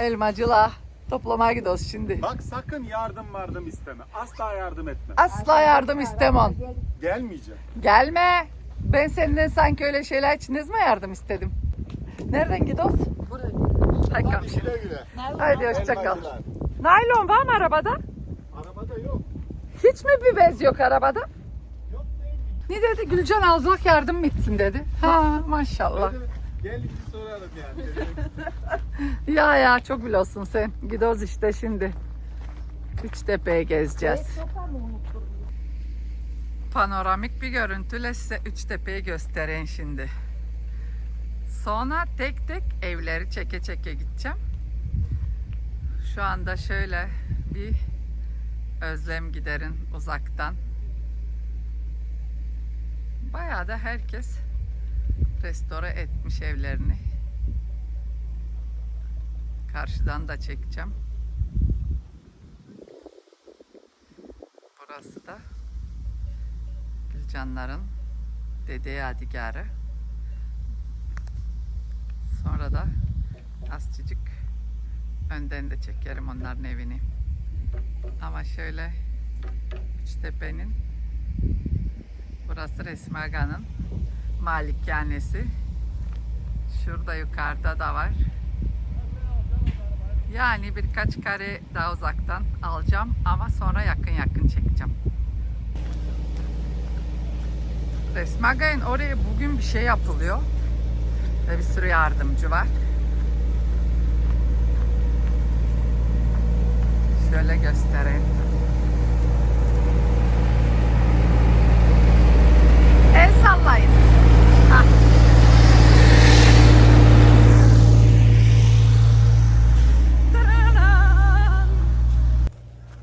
elmacılığa toplamaya gidiyoruz şimdi. Bak sakın yardım vardım isteme. Asla yardım etme. Asla yardım istemem. Gelmeyeceğim. Gelme. Ben senden sanki öyle şeyler için ne zaman yardım istedim. Nereden gidiyoruz? Hay Hadi kapşın. güle güle. Haydi hoşça kal. Elmacılar. Naylon var mı arabada? Arabada yok. Hiç mi bir bez yok arabada? Yok değil mi? Ne dedi? Gülcan alacak yardım mı etsin dedi. Ha maşallah. Hadi Gel bir sorarım yani. Ya ya çok biliyorsun sen. Gidiyoruz işte şimdi. Üçtepe'yi gezeceğiz. Panoramik bir görüntüyle size Üçtepe'yi göstereyim şimdi. Sonra tek tek evleri çeke çeke gideceğim. Şu anda şöyle bir özlem giderin uzaktan. Bayağı da herkes restore etmiş evlerini. Karşıdan da çekeceğim. Burası da Gülcanların dede yadigarı. Sonra da azıcık önden de çekerim onların evini. Ama şöyle Üçtepe'nin burası Resmi Aga'nın malikanesi. Şurada yukarıda da var. Yani birkaç kare daha uzaktan alacağım ama sonra yakın yakın çekeceğim. Resmagay'ın oraya bugün bir şey yapılıyor. Ve bir sürü yardımcı var. Şöyle göstereyim. El sallayın.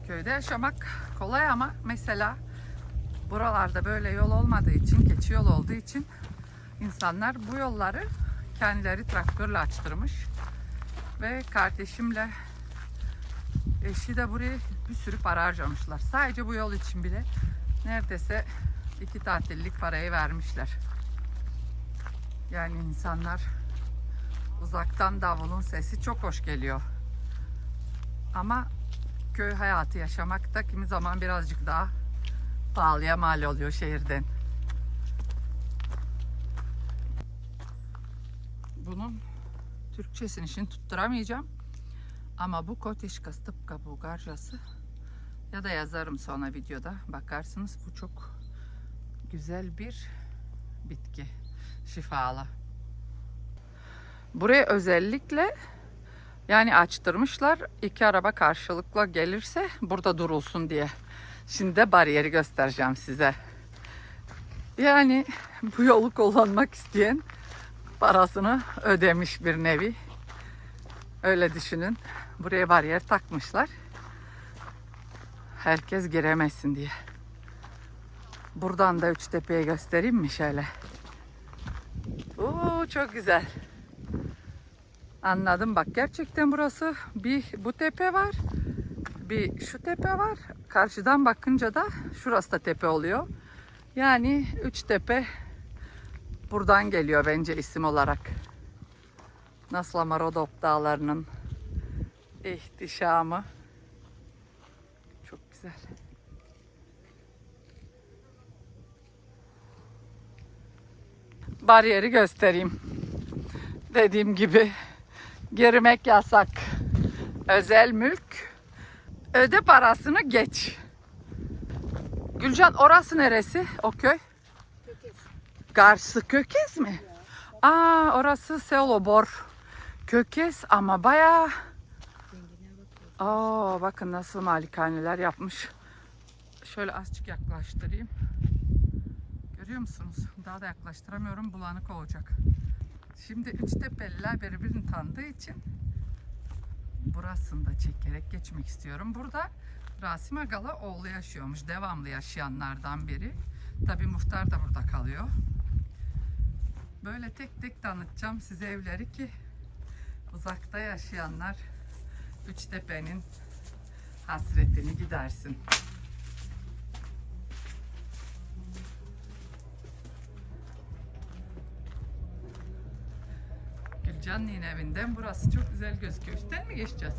Köyde yaşamak kolay ama mesela buralarda böyle yol olmadığı için, geçi yol olduğu için insanlar bu yolları kendileri traktörle açtırmış. Ve kardeşimle eşi de buraya bir sürü para harcamışlar. Sadece bu yol için bile neredeyse iki tatillik parayı vermişler. Yani insanlar uzaktan davulun sesi çok hoş geliyor. Ama köy hayatı yaşamak da kimi zaman birazcık daha pahalıya mal oluyor şehirden. Bunun Türkçesini şimdi tutturamayacağım. Ama bu koteş kastıpka bulgarcası ya da yazarım sonra videoda bakarsınız bu çok güzel bir bitki şifalı. Buraya özellikle yani açtırmışlar iki araba karşılıklı gelirse burada durulsun diye. Şimdi de bariyeri göstereceğim size. Yani bu yolu kullanmak isteyen parasını ödemiş bir nevi. Öyle düşünün. Buraya bariyer takmışlar. Herkes giremesin diye. Buradan da Üçtepe'ye göstereyim mi şöyle? Oo çok güzel. Anladım bak gerçekten burası bir bu tepe var. Bir şu tepe var. Karşıdan bakınca da şurası da tepe oluyor. Yani üç tepe buradan geliyor bence isim olarak. Nasıl ama Rodop dağlarının ihtişamı. Çok güzel. Bariyeri göstereyim. Dediğim gibi girmek yasak. Özel mülk. Öde parasını geç. Gülcan orası neresi? O köy? Karşı Kökez mi? Aa orası Selobor. Kökez ama bayağı Aa bakın nasıl malikaneler yapmış. Şöyle azıcık yaklaştırayım. Görüyor musunuz? Daha da yaklaştıramıyorum. Bulanık olacak. Şimdi Üçtepeliler birbirini tanıdığı için burasını da çekerek geçmek istiyorum. Burada Rasim Agalı oğlu yaşıyormuş. Devamlı yaşayanlardan biri. Tabi muhtar da burada kalıyor. Böyle tek tek tanıtacağım size evleri ki uzakta yaşayanlar Üçtepe'nin hasretini gidersin. Canlı'nın evinden burası çok güzel gözüküyor. Üstten mi geçeceğiz?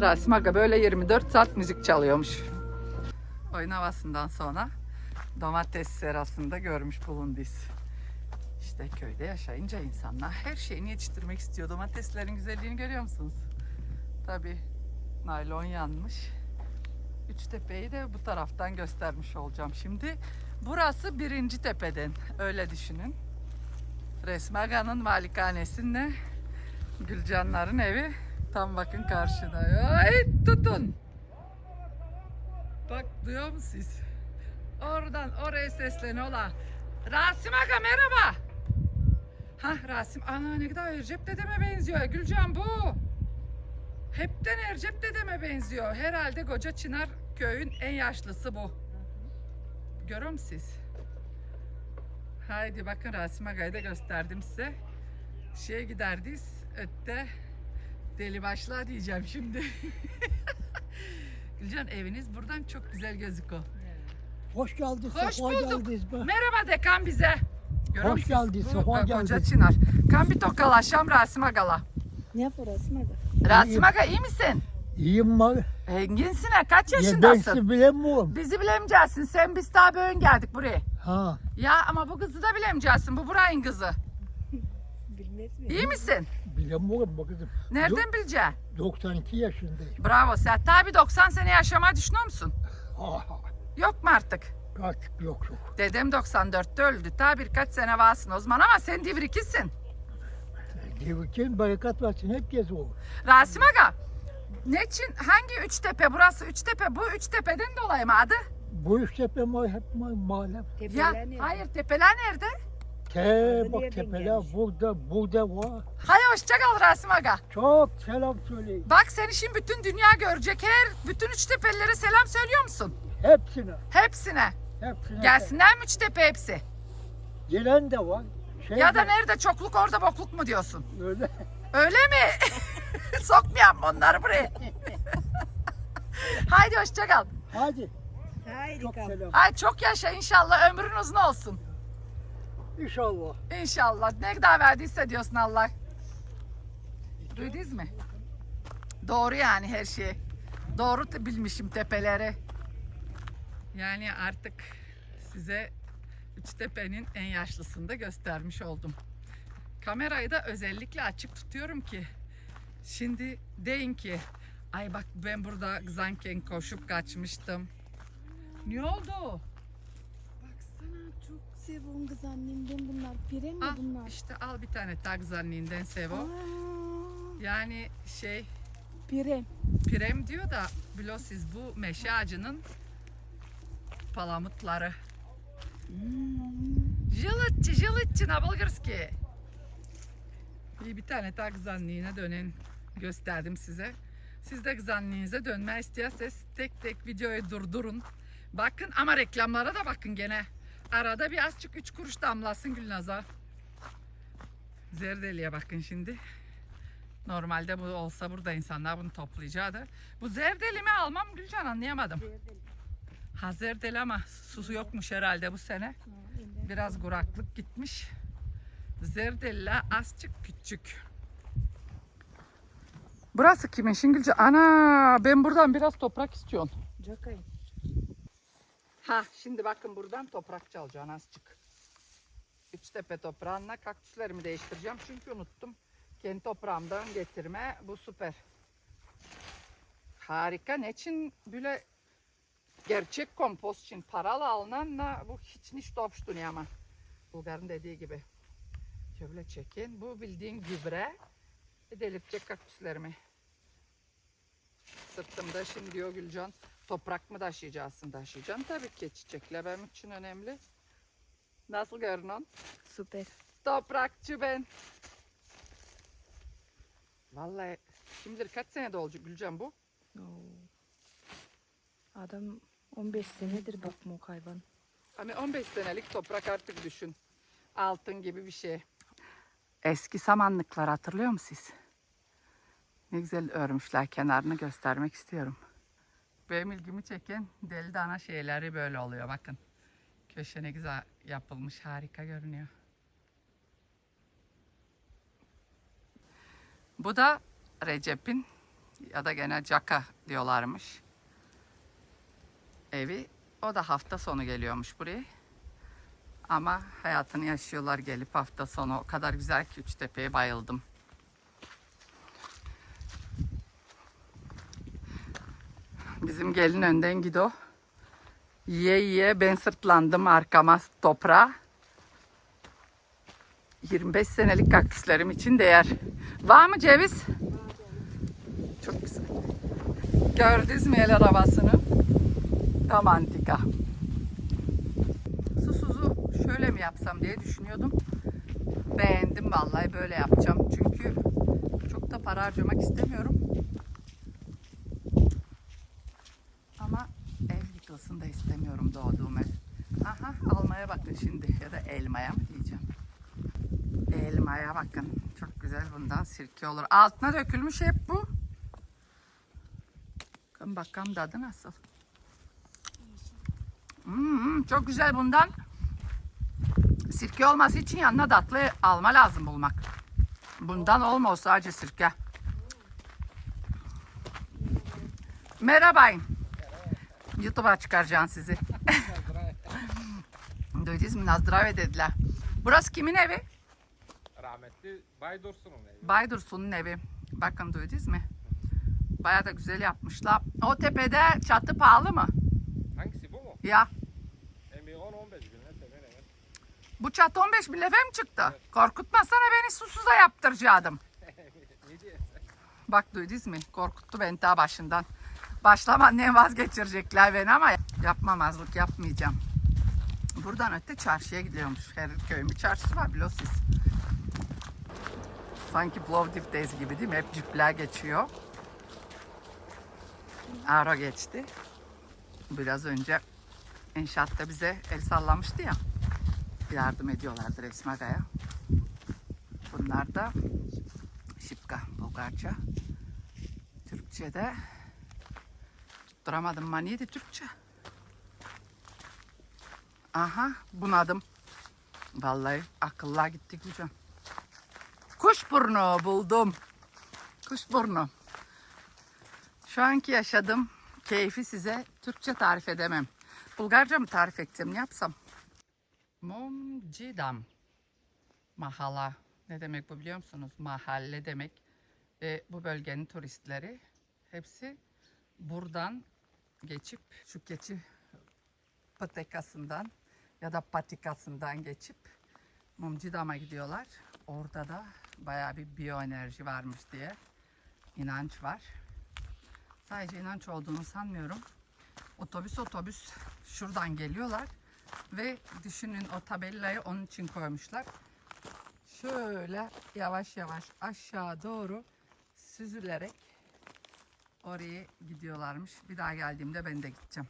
Rasim Aga böyle 24 saat müzik çalıyormuş. Oyun havasından sonra domates serasında görmüş bulunduyuz. İşte köyde yaşayınca insanlar her şeyini yetiştirmek istiyor. Domateslerin güzelliğini görüyor musunuz? Tabi naylon yanmış. Üçtepe'yi de bu taraftan göstermiş olacağım şimdi. Burası birinci tepeden öyle düşünün. Resmaga'nın malikanesinde Gülcanların evi tam bakın karşıda. Ay tutun. Bak duyuyor musunuz siz? Oradan oraya seslen ola. Rasim Aga merhaba. Hah Rasim ana ne kadar Ercep dedeme benziyor. Gülcan bu. Hepten Ercep dedeme benziyor. Herhalde Koca Çınar köyün en yaşlısı bu. Görüyor musunuz siz? Haydi bakın Rasim Aga'yı da gösterdim size. Şeye giderdiz. Ötte deli başla diyeceğim şimdi. Gülcan eviniz buradan çok güzel gözüküyor. Hoş geldin, Hoş sefa bulduk. geldiniz be. Merhaba dekan bize. Görüyor Hoş musunuz? geldin, Bu sefa bak. Çınar. Kan bir tokalaşam Rasim Aga'la. Ne burası mı? Rasim Aga iyi misin? İyiyim var. Enginsin ha kaç Ya ben yaşındasın? sizi bilemiyorum. Bizi bilemeyeceksin. Sen biz daha böyle geldik buraya. Ha, Ya ama bu kızı da bilemeyeceksin. Bu Buray'ın kızı. Bilmez mi? İyi misin? bilemiyorum bu kızım. Nereden bileceksin? Yok, 92 yaşındayım. Bravo. Sen tabi 90 sene yaşamayı düşünüyor musun? Ha, ha. Yok mu artık? Artık yok yok. Dedem 94'te öldü. Ta birkaç sene varsın o zaman ama sen divrikisin. Devirken berekat versin hep gez o. Rasim Aga. Ne için? Hangi Üçtepe? Burası Üçtepe. Bu Üçtepe'den dolayı mı adı? Bu iştepe ma hep ma mahalle. Ya Tepeler ne? hayır tepeler nerede? Te bak tepeler gelmiş? burada, burada var. Hay hoşça kal Rasim Aga. Çok selam söyleyin. Bak seni şimdi bütün dünya görecek. Her bütün Üçtepelilere selam söylüyor musun? Hepsine, Hepsine. hepsine. Gelsinler mi Üçtepe hepsi? Gelen de var. Şey Ya da de- nerede çokluk orada bokluk mu diyorsun? Öyle. Öyle mi? Sokmayalım onları buraya. Haydi hoşça kal. Hadi, Haydi çok kal. selam. Ay çok yaşa inşallah ömrün uzun olsun. İnşallah. İnşallah. Ne kadar verdiyse diyorsun Allah. Duydunuz mu? Doğru yani her şey. Doğru te- bilmişim tepeleri. Yani artık size Üçtepe'nin en yaşlısını da göstermiş oldum. Kamerayı da özellikle açık tutuyorum ki şimdi deyin ki ay bak ben burada kızanken koşup kaçmıştım. Ne oldu? Baksana çok seviyorum kız annemden bunlar. Pire mi Al bunlar? işte al bir tane tagzanliğinden Sevo. Aa, Yani şey pire. Pirem diyor da biliyorsunuz bu meşe ağacının palamutları. Hmm. Jılıtçı jılıtçı nabalgırski. İyi bir tane daha kızanlığına dönen gösterdim size. Siz de kızanlığınıza dönme istiyorsanız tek tek videoyu durdurun. Bakın ama reklamlara da bakın gene. Arada bir azıcık 3 kuruş damlasın Gülnaz'a. Zerdeli'ye bakın şimdi. Normalde bu olsa burada insanlar bunu toplayacaktı. Bu zerdeli mi almam Gülcan anlayamadım. Ha zerdeli ama susu yokmuş herhalde bu sene. Biraz kuraklık gitmiş. Zerdella azıcık küçük. Burası kimin Şingilci? Ana ben buradan biraz toprak istiyorum. Cakay. Ha şimdi bakın buradan toprak çalacağım azıcık. Üçtepe toprağına kaktüslerimi değiştireceğim çünkü unuttum. Kendi toprağımdan getirme bu süper. Harika. Ne için böyle gerçek kompost için paralı alınanla bu hiç niş topştun ama. Bulgar'ın dediği gibi. Şöyle çekin. Bu bildiğin gübre. Delirtecek kaktüslerimi. Sırtımda şimdi diyor Gülcan. Toprak mı taşıyacaksın? Taşıyacaksın tabii ki. Çiçekler benim için önemli. Nasıl görünüyorsun? Süper. Toprakçı ben. Vallahi kim bilir kaç senede olacak Gülcan bu? Oo. Adam 15 senedir bakmıyor hayvan. Hani 15 senelik toprak artık düşün. Altın gibi bir şey. Eski samanlıklar hatırlıyor musunuz siz? Ne güzel örmüşler kenarını göstermek istiyorum. Benim ilgimi çeken deli dana şeyleri böyle oluyor bakın. Köşe ne güzel yapılmış. Harika görünüyor. Bu da Recep'in ya da gene Caka diyorlarmış. Evi. O da hafta sonu geliyormuş buraya. Ama hayatını yaşıyorlar gelip hafta sonu. O kadar güzel ki Üçtepe'ye bayıldım. Bizim gelin önden gidiyor. Yiye yiye ben sırtlandım arkama toprağa. 25 senelik kaktüslerim için değer. Var mı ceviz? Çok güzel. Gördünüz mü el arabasını? Tam antika. Susuzu şöyle mi yapsam diye düşünüyordum. Beğendim vallahi böyle yapacağım. Çünkü çok da para harcamak istemiyorum. Ama da istemiyorum doğduğum ev. Aha almaya bakın şimdi ya da elmaya mı diyeceğim. Elmaya bakın. Çok güzel bundan sirke olur. Altına dökülmüş hep bu. Bakın bakalım tadı nasıl. Hmm, çok güzel bundan. Sirke olması için yanına tatlı alma lazım bulmak. Bundan olma sadece sirke. Merhaba. YouTube'a çıkaracağım sizi. Duydunuz mu? Nazdrave dediler. Burası kimin evi? Rahmetli Baydursun'un evi. Baydursun'un evi. Bakın duydunuz mu? Baya da güzel yapmışlar. O tepede çatı pahalı mı? Hangisi bu mu? Ya bir 10-15 bin evet. bu çatı 15 bin lefe mi çıktı? Korkutmasana beni susuzda yaptıracaktım. Bak duydunuz mu? Korkuttu beni ta başından. Başlamadan vazgeçirecekler beni ama yapmamazlık yapmayacağım. Buradan öte çarşıya gidiyormuş. Her köyün bir çarşısı var biliyorsunuz. Sanki Plovdiv'deyiz gibi değil mi? Hep cipler geçiyor. Aro geçti. Biraz önce inşaatta bize el sallamıştı ya. Yardım ediyorlardı Resmaga'ya. Bunlar da şipka Bulgarca. Türkçe'de duramadım maniydi Türkçe. Aha bunadım. Vallahi akıllar gitti gücüm. Kuşburnu buldum. Kuşburnu. Şu anki yaşadığım keyfi size Türkçe tarif edemem. Bulgarca mı tarif etsem ne yapsam? Mumcidam. Mahala. Ne demek bu biliyor musunuz? Mahalle demek. Ve bu bölgenin turistleri hepsi buradan geçip şu keçi patikasından ya da patikasından geçip Mumcidam'a gidiyorlar. Orada da bayağı bir biyoenerji varmış diye inanç var. Sadece inanç olduğunu sanmıyorum. Otobüs otobüs şuradan geliyorlar ve düşünün o tabelayı onun için koymuşlar. Şöyle yavaş yavaş aşağı doğru süzülerek oraya gidiyorlarmış. Bir daha geldiğimde ben de gideceğim.